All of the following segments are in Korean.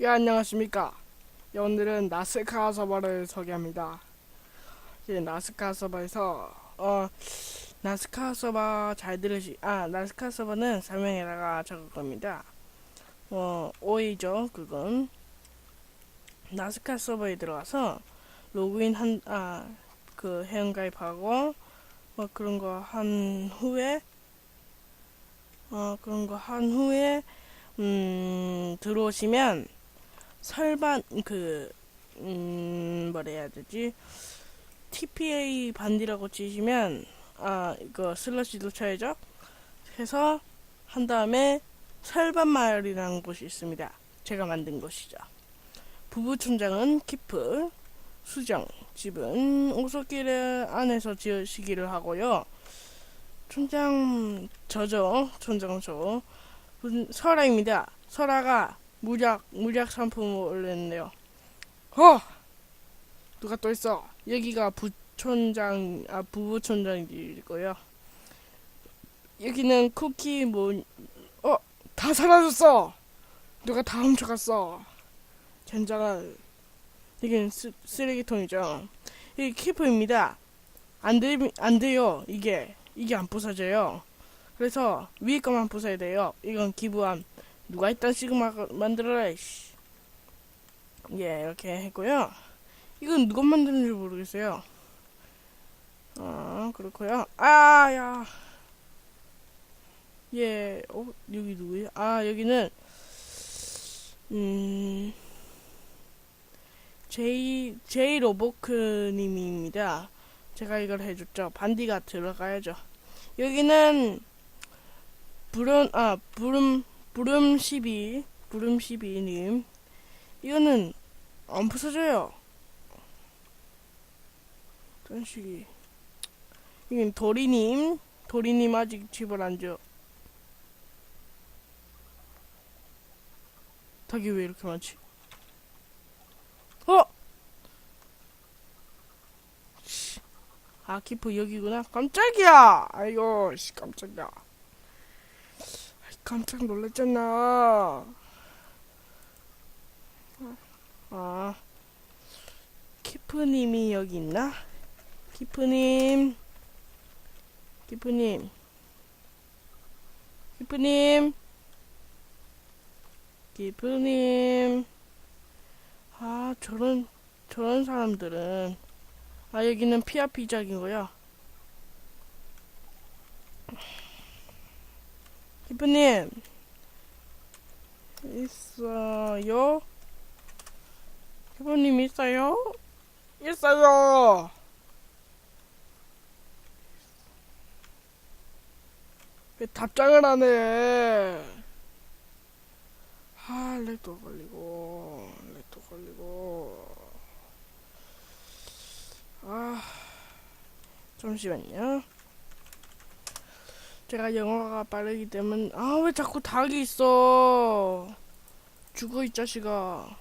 예, 안녕하십니까. 예, 오늘은 나스카 서버를 소개합니다. 예, 나스카 서버에서, 어, 나스카 서버 잘 들으시, 아, 나스카 서버는 설명에다가 적을 겁니다. 어, 오이죠, 그건. 나스카 서버에 들어가서 로그인 한, 아, 그 회원가입하고, 뭐 그런 거 한 후에, 어, 그런 거 한 후에, 음, 들어오시면, 설반 그 음, 뭐라 해야 되지? TPA 반디라고 치시면 아 이거 슬러시도 쳐야죠. 해서 한 다음에 설반 마을이라는 곳이 있습니다. 제가 만든 곳이죠. 부부 촌장은 키프, 수정 집은 오솔길 안에서 지으시기를 하고요. 촌장 저죠. 촌장 저 분- 설아입니다. 설아가 무작 무작 상품을 올렸네요. 어 누가 또 있어? 여기가 부촌장 아 부부촌장이고요. 여기는 쿠키 뭐 어 다 사라졌어. 누가 다 훔쳐갔어. 젠장을 여기는 쓰, 쓰레기통이죠. 여기 키프입니다. 안 돼, 안 돼요. 이게 이게 안 부서져요. 그래서 위에 거만 부숴야 돼요. 이건 기부함. 누가 이딴 식으로 막 만들어라 이씨. 예 이렇게 했고요. 이건 누가 만드는지 모르겠어요. 아 그렇고요. 아 야. 예 어, 여기 누구야 아 여기는 음 제이 제이 로보크님입니다. 제가 이걸 해줬죠. 반디가 들어가야죠. 여기는 부름 아 부름 부름 12 부름 12님 이거는 안 부서져요 어떤 식이 이건 도리님 도리님 아직 집을 안 줘. 닭이 왜 이렇게 많지? 어? 씨. 아 키프 여기구나 깜짝이야 아이고 씨 깜짝이야 깜짝 놀랐잖아 아, 키프님이 여기 있나? 키프님, 키프님, 키프님, 키프님. 아, 저런, 저런 사람들은. 아, 여기는 피아 피작이고요. 키프님, 있어요? 부모님 있어요? 있어요. 왜 답장을 안 해? 아, 렉도 걸리고, 렉도 걸리고. 아, 잠시만요. 제가 영어가 빠르기 때문에, 아, 왜 자꾸 닭이 있어? 죽어, 이 자식아.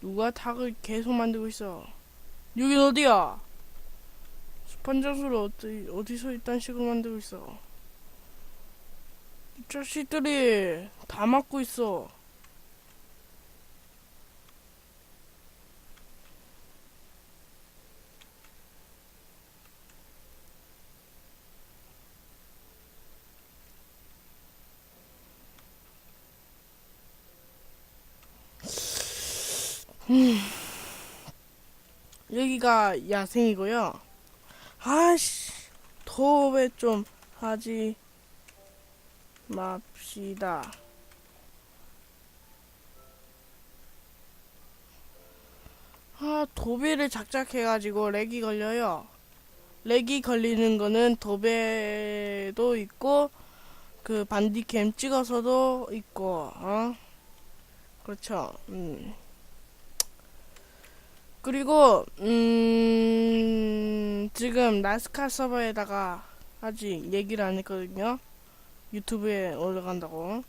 누가 닭을 계속 만들고 있어? 여긴 어디야? 스판장수를 어디, 어디서 이딴 식으로 만들고 있어? 이 자식들이 다 막고 있어. 여기가 야생이고요. 아씨, 도배 좀 하지 맙시다. 아, 도배를 작작해가지고 렉이 걸려요. 렉이 걸리는 거는 도배도 있고, 그 반디캠 찍어서도 있고, 어? 그렇죠. 음. 그리고 음 지금 나스카 서버에다가 아직 얘기를 안 했거든요. 유튜브에 올라간다고.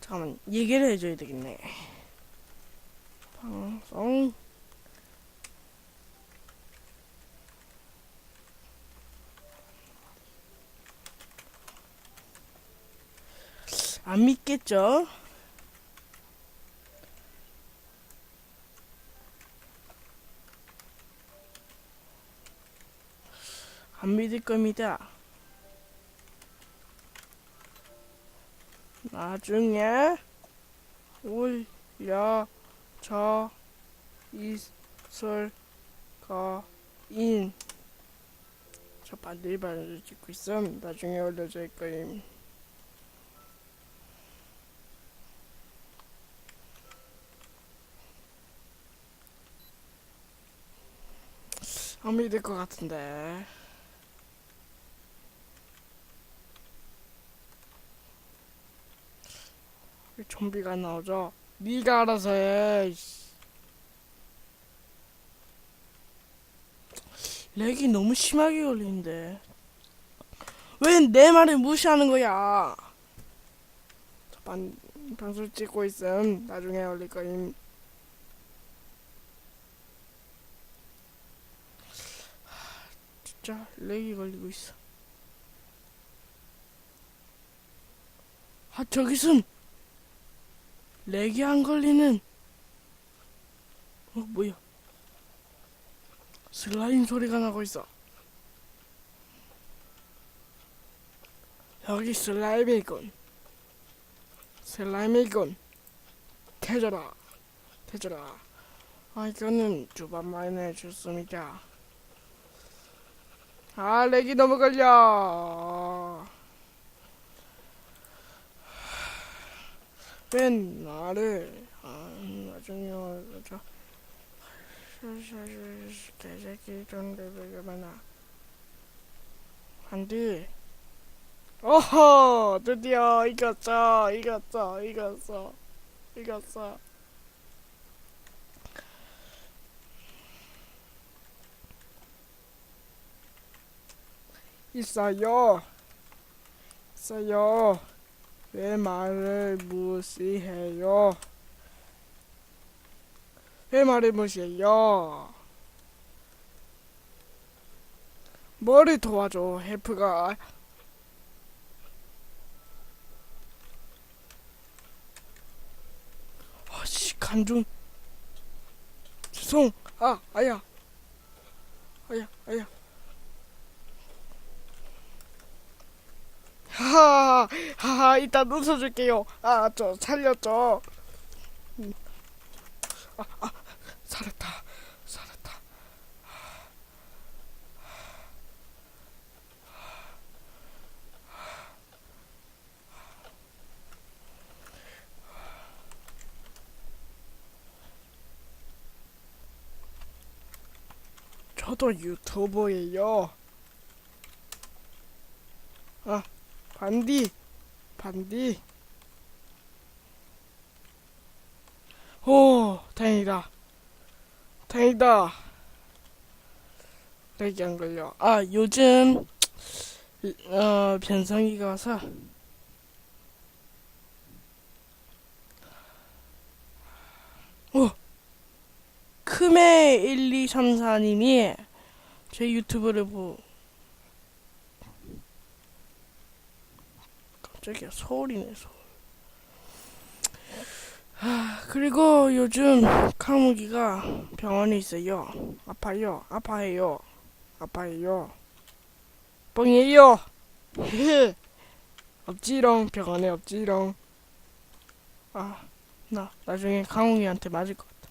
잠깐만 얘기를 해줘야 되겠네. 방송 안 믿겠죠? 안 믿을 겁니다. 나중에 올려져 있을 거인. 저 반대의 반을 찍고 있어. 나중에 올려질 거임. 안 믿을 것 같은데. 좀비가 나오죠? 네가 알아서 해. 렉이 너무 심하게 걸리는데. 왜 내 말을 무시하는 거야? 저 반, 방송 찍고 있음. 나중에 올릴 거임. 진짜 렉이 걸리고 있어. 아 저기선 렉이 안 걸리는 어 뭐야? 슬라임 소리가 나고 있어. 여기 슬라임이군. 슬라임이군. 태져라. 태져라. 아 이거는 두 번 만에 줬습니다. 아, 렉이 너무 걸려. 웬 나를 아, 나중에 와서 개새끼 정도가 많아. 안돼. 오호, 드디어 이겼어, 이겼어, 이겼어, 이겼어. 있어요. 있어요. 왜 말을 무시해요? 왜 말을 무시해요? 뭐를 도와줘, 헬프가. 아씨, 간중. 죄송. 아, 아야. 아야, 아야. 하하, 하하, 이따 웃어줄게요. 아, 저, 살렸죠. 음. 아, 아, 살았다. 살았다. 저도 유튜버예요. 아, 반디, 반디. 오, 다행이다. 다행이다. 렉이 안 걸려. 아, 요즘, 어, 변성기가 와서, 오, 크메 1234님이 제 유튜브를 보, 깜짝이야 서울이네 서울 아, 그리고 요즘 카무기가 병원에 있어요. 아파요. 아파해요. 아파해요. 뻥이에요. 없지롱 병원에 없지롱 아 나 나중에 강웅이한테 맞을 것 같아.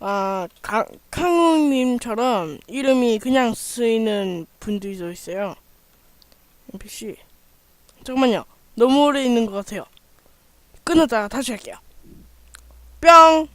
아 강, 강웅님처럼 이름이 그냥 쓰이는 분들도 있어요 NPC 잠깐만요. 너무 오래 있는 것 같아요. 끊었다가 다시 할게요. 뿅